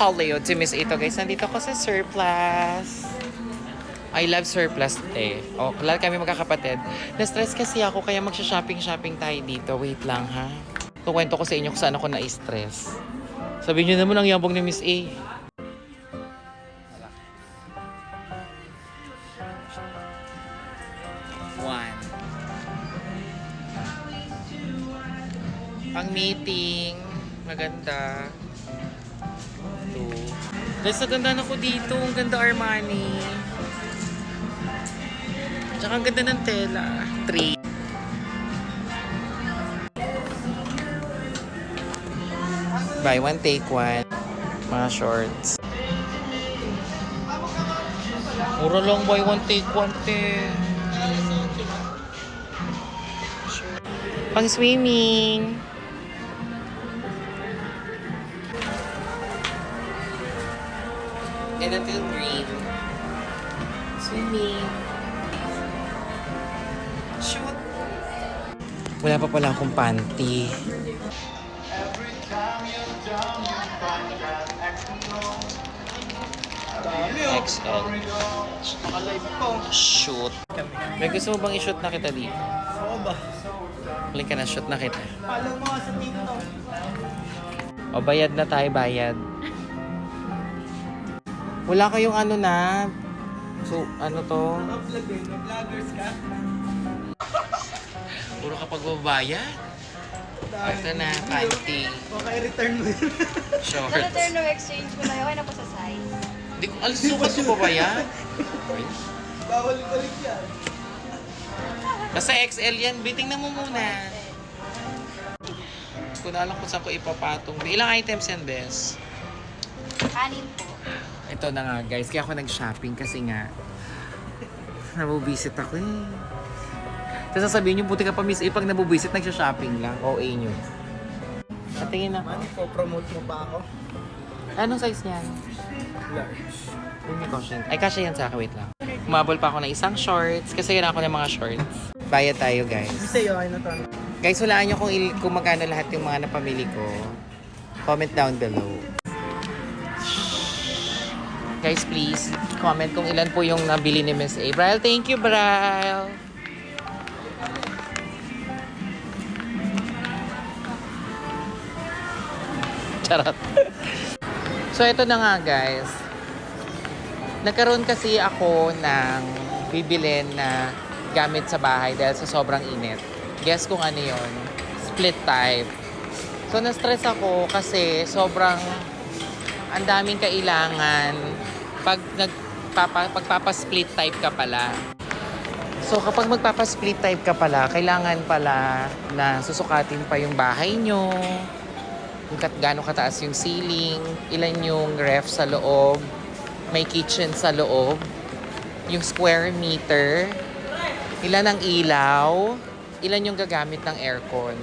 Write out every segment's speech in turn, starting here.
Hollywood si Miss Ito guys. Nandito ko sa surplus. I love surplus eh. O, lahat kami magkakapatid. Na-stress kasi ako kaya magsha-shopping-shopping tayo dito. Wait lang ha. Kukwento ko sa inyo kung saan ako na-stress. Sabihin niyo naman ang yabong ni Miss A. One. Pang meeting. Maganda. Two. Guys, naganda ako dito. Ang ganda Armani. Tsaka ang ganda ng tela. Three. Buy one, take one. Mga shorts. Mura lang buy one, take one, te. Pang swimming. And until green. Swimming. Shoot. Wala pa pala akong panty. XL. Shoot. May gusto mo bang i-shoot na kita dito? Oo ba? Link ka na, shoot na kita. Follow mo sa TikTok. O bayad na tayo, bayad. Wala kayong ano na. So, ano to? Vlog. Vloggers ka. Puro kapag babayad. Ito na, panty, Okay, return mo yun. shorts. Na-return no exchange ko na yun. Okay na po sa size. Hindi ko, alas ko ba yan? Bawal balik yan. Basta XL yan, biting na mo muna. Hindi ko na alam kung saan ko ipapatong. Ilang items yan, Bes? Anim po. Ito na nga guys, kaya ako nag-shopping kasi nga nabubisit ako eh. Tapos sasabihin nyo, buti ka pa miss, eh pag nabubisit, nagsha-shopping lang. OA nyo. Patingin ako. Man, po-promote mo pa ako. Anong size niyan? Large. Hindi ko siya. Ay, kasya yan sa akin. Wait lang. Umabol pa ako ng isang shorts. Kasi kailangan ko ng mga shorts. Bayad tayo, guys. Bisa yun, okay na to. Guys, walaan nyo kung, il- kung magkano lahat yung mga napamili ko. Comment down below. Guys, please, comment kung ilan po yung nabili ni Miss A. Brian, thank you, Brian. Charot. so, ito na nga, guys. Nagkaroon kasi ako ng bibilin na gamit sa bahay dahil sa sobrang init. Guess kung ano yon Split type. So, na-stress ako kasi sobrang ang daming kailangan pag nagpapa, pagpapa-split type ka pala. So, kapag magpapa-split type ka pala, kailangan pala na susukatin pa yung bahay nyo, kung gaano kataas yung ceiling, ilan yung ref sa loob, may kitchen sa loob, yung square meter, ilan ang ilaw, ilan yung gagamit ng aircon.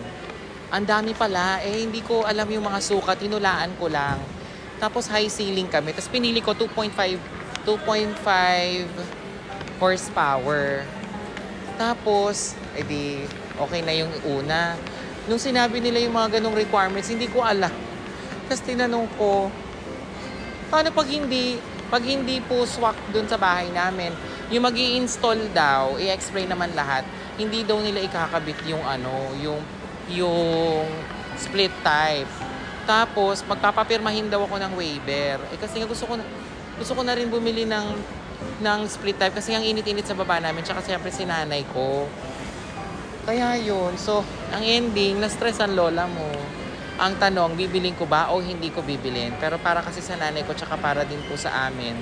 Ang dami pala, eh hindi ko alam yung mga sukat, tinulaan ko lang. Tapos high ceiling kami, tapos pinili ko 2.5 2.5 horsepower. Tapos, edi okay na yung una. Nung sinabi nila yung mga ganong requirements, hindi ko alam. Tapos tinanong ko, paano pag hindi, pag hindi po swak dun sa bahay namin, yung mag install daw, i-explain naman lahat, hindi daw nila ikakabit yung ano, yung, yung split type. Tapos, magpapapirmahin daw ako ng waiver. Eh kasi nga gusto ko gusto ko na rin bumili ng, ng split type kasi ang init-init sa baba namin, tsaka siyempre sinanay ko. Kaya yun. So, ang ending, na-stress ang lola mo. Ang tanong, bibiling ko ba o hindi ko bibilin? Pero para kasi sa nanay ko, tsaka para din po sa amin.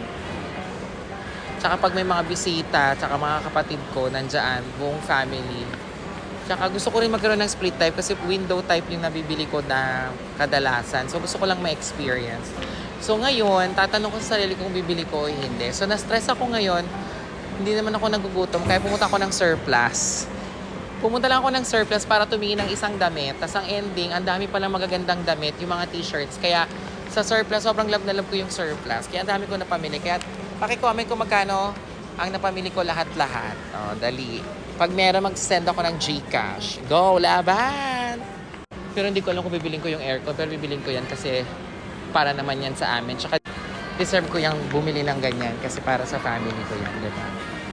Tsaka pag may mga bisita, tsaka mga kapatid ko, nandyan, buong family. Tsaka gusto ko rin magkaroon ng split type kasi window type yung nabibili ko na kadalasan. So gusto ko lang ma-experience. So ngayon, tatanong ko sa sarili kung bibili ko o hindi. So na-stress ako ngayon. Hindi naman ako nagugutom kaya pumunta ako ng surplus. Pumunta lang ako ng surplus para tumingin ng isang damit. Tapos ang ending, ang dami palang magagandang damit, yung mga t-shirts. Kaya sa surplus, sobrang love na love ko yung surplus. Kaya ang dami ko napamili. Kaya pakicomment kung magkano ang napamili ko lahat-lahat. O, dali. Pag meron, mag-send ako ng Gcash. Go, laban! Pero hindi ko alam kung bibiling ko yung aircon. Pero bibiling ko yan kasi para naman yan sa amin. Tsaka deserve ko yung bumili ng ganyan kasi para sa family ko yan, di?